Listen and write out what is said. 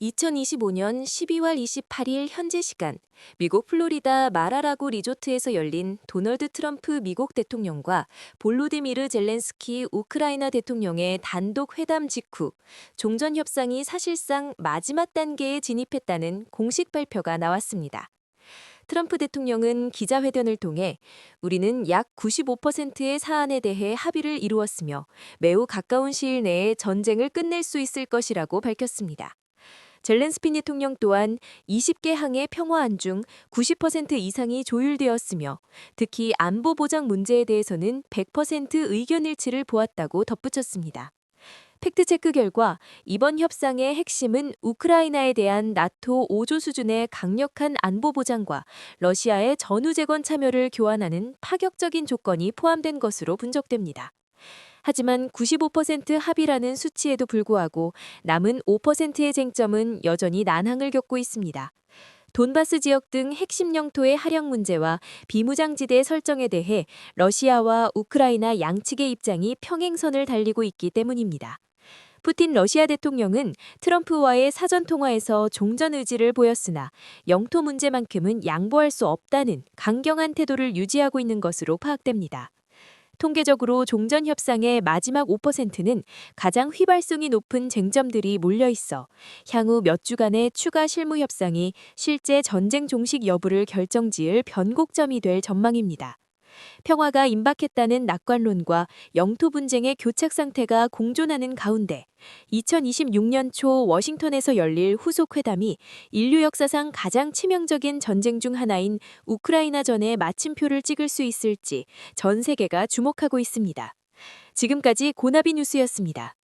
2025년 12월 28일 현재 시간 미국 플로리다 마라라고 리조트에서 열린 도널드 트럼프 미국 대통령과 볼로디미르 젤렌스키 우크라이나 대통령의 단독 회담 직후 종전 협상이 사실상 마지막 단계에 진입했다는 공식 발표가 나왔습니다. 트럼프 대통령은 기자회견을 통해 우리는 약 95%의 사안에 대해 합의를 이루었으며 매우 가까운 시일 내에 전쟁을 끝낼 수 있을 것이라고 밝혔습니다. 젤렌스키 대통령 또한 20개 항의 평화안 중 90% 이상이 조율되었으며 특히 안보 보장 문제에 대해서는 100% 의견 일치를 보았다고 덧붙였습니다. 팩트체크 결과 이번 협상의 핵심은 우크라이나에 대한 나토 5조 수준의 강력한 안보 보장과 러시아의 전후 재건 참여를 교환하는 파격적인 조건이 포함된 것으로 분석됩니다. 하지만 95% 합의라는 수치에도 불구하고 남은 5%의 쟁점은 여전히 난항을 겪고 있습니다. 돈바스 지역 등 핵심 영토의 하령 문제와 비무장지대 설정에 대해 러시아와 우크라이나 양측의 입장이 평행선을 달리고 있기 때문입니다. 푸틴 러시아 대통령은 트럼프와의 사전 통화에서 종전 의지를 보였으나 영토 문제만큼은 양보할 수 없다는 강경한 태도를 유지하고 있는 것으로 파악됩니다. 통계적으로 종전 협상의 마지막 5%는 가장 휘발성이 높은 쟁점들이 몰려 있어 향후 몇 주간의 추가 실무 협상이 실제 전쟁 종식 여부를 결정지을 변곡점이 될 전망입니다. 평화가 임박했다는 낙관론과 영토 분쟁의 교착 상태가 공존하는 가운데 2026년 초 워싱턴에서 열릴 후속 회담이 인류 역사상 가장 치명적인 전쟁 중 하나인 우크라이나 전에 마침표를 찍을 수 있을지 전 세계가 주목하고 있습니다. 지금까지 고나비 뉴스였습니다.